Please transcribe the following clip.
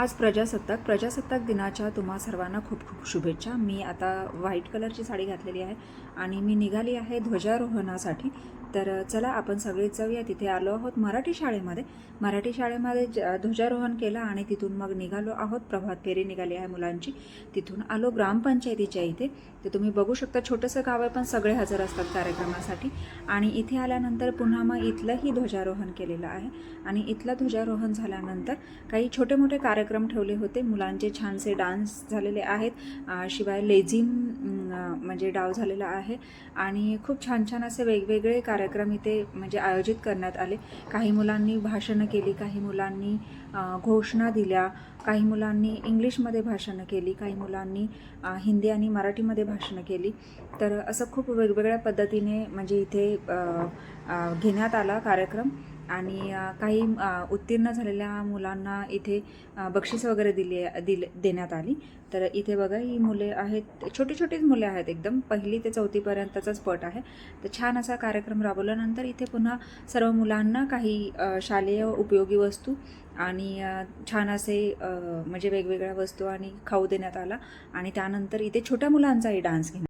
आज प्रजासत्ताक प्रजासत्ताक दिनाच्या तुम्हा सर्वांना खूप खूप शुभेच्छा. मी आता व्हाईट कलरची साडी घातलेली आहे आणि मी निघाली आहे ध्वजारोहणासाठी. तर चला आपण सगळेच जाऊया. तिथे आलो आहोत मराठी शाळेमध्ये. मराठी शाळेमध्ये ज- ध्वजारोहण केलं आणि तिथून मग निघालो आहोत. प्रभात फेरी निघाली आहे मुलांची. तिथून आलो ग्रामपंचायतीच्या इथे. तर तुम्ही बघू शकता छोटंसं गाव आहे पण सगळे हजर असतात कार्यक्रमासाठी. आणि इथे आल्यानंतर पुन्हा मग इथलंही ध्वजारोहण केलेलं आहे. आणि इथलं ध्वजारोहण झाल्यानंतर काही छोटे मोठे कार्यक्रम ठेवले होते. मुलांचे छानसे डान्स झालेले आहेत. शिवाय लेझिम म्हणजे डाव झालेला आहे. आणि खूप छान छान असे वेगवेगळे कार्य कार्यक्रम इथे म्हणजे आयोजित करण्यात आले. काही मुलांनी भाषणं केली काही मुलांनी घोषणा दिल्या काही मुलांनी इंग्लिशमध्ये भाषणं केली काही मुलांनी हिंदी आणि मराठीमध्ये भाषणं केली. तर असं खूप वेगवेगळ्या पद्धतीने म्हणजे इथे घेण्यात आला कार्यक्रम. आणि काही उत्तीर्ण झालेल्या मुलांना इथे बक्षीस वगैरे दिली दिले देण्यात आली. तर इथे बघा ही मुले आहेत छोटी छोटीच मुले आहेत एकदम. पहिली ते चौथीपर्यंतचाच पट आहे. तर छान असा कार्यक्रम राबवल्यानंतर इथे पुन्हा सर्व मुलांना काही शालेय उपयोगी वस्तू आणि छान असे म्हणजे वेगवेगळ्या वस्तू आणि खाऊ देण्यात आला. आणि त्यानंतर इथे छोट्या मुलांचाही डान्स घेण्यात